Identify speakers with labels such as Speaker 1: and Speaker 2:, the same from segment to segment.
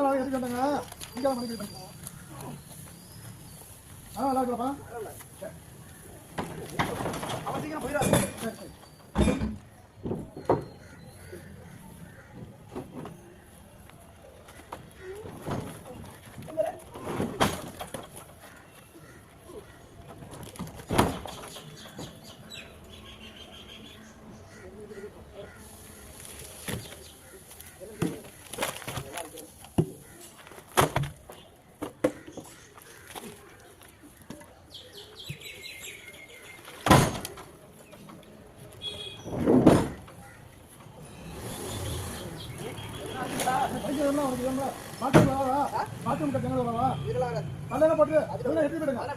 Speaker 1: அதெல்லாம் எதுக்கு வந்தாங்க இங்கே மணி மணிக்கு ஆ நல்லா இருக்கலாம்ப்பா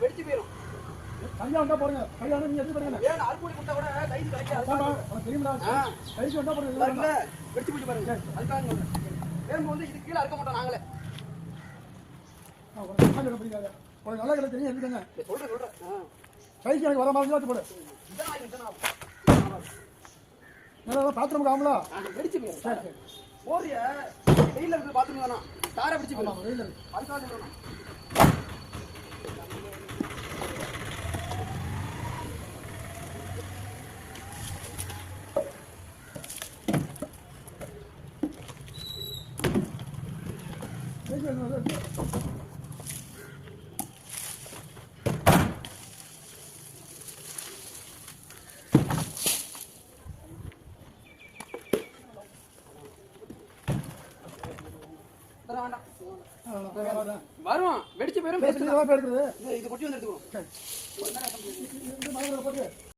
Speaker 2: வெடிச்சு போயிடும்
Speaker 1: கல்யாணம் வந்தா போடுங்க கல்யாணம் நீங்க எடுத்து போயிடுங்க
Speaker 2: வேணும் அறுப்பொடி கொடுத்தா கூட கைது கிடைக்காது ஆ.
Speaker 1: கைக்கு வந்தா
Speaker 2: இருக்குல்ல, வெடிச்சு போச்சு பாருங்க அதுக்காக வேணும் வந்து இது கீழே அறுக்க மாட்டோம் நாங்களே
Speaker 1: உனக்கு நல்லா கிடையாது தெரியும் எடுத்துக்கங்க
Speaker 2: சொல்றேன் சொல்றேன்.
Speaker 1: கைக்கு எனக்கு வர மாதிரி போடு ஆகுங்களா
Speaker 2: ஆ, வெடிச்சு போயிடும்
Speaker 1: சரி சரி
Speaker 2: போறிய? வெயில இருந்து வேணாம் தாரை பிடிச்சி
Speaker 1: ஆமா
Speaker 2: போயிடும்
Speaker 1: இருந்து
Speaker 2: அதுக்காக இதெல்லாம் வேண்டாம்
Speaker 1: ஆ, நல்லா, நல்லா, நல்லா.
Speaker 2: வரும் வெடிச்சு போயிடும் இது கொட்டி வந்து எடுத்துக்கணும்.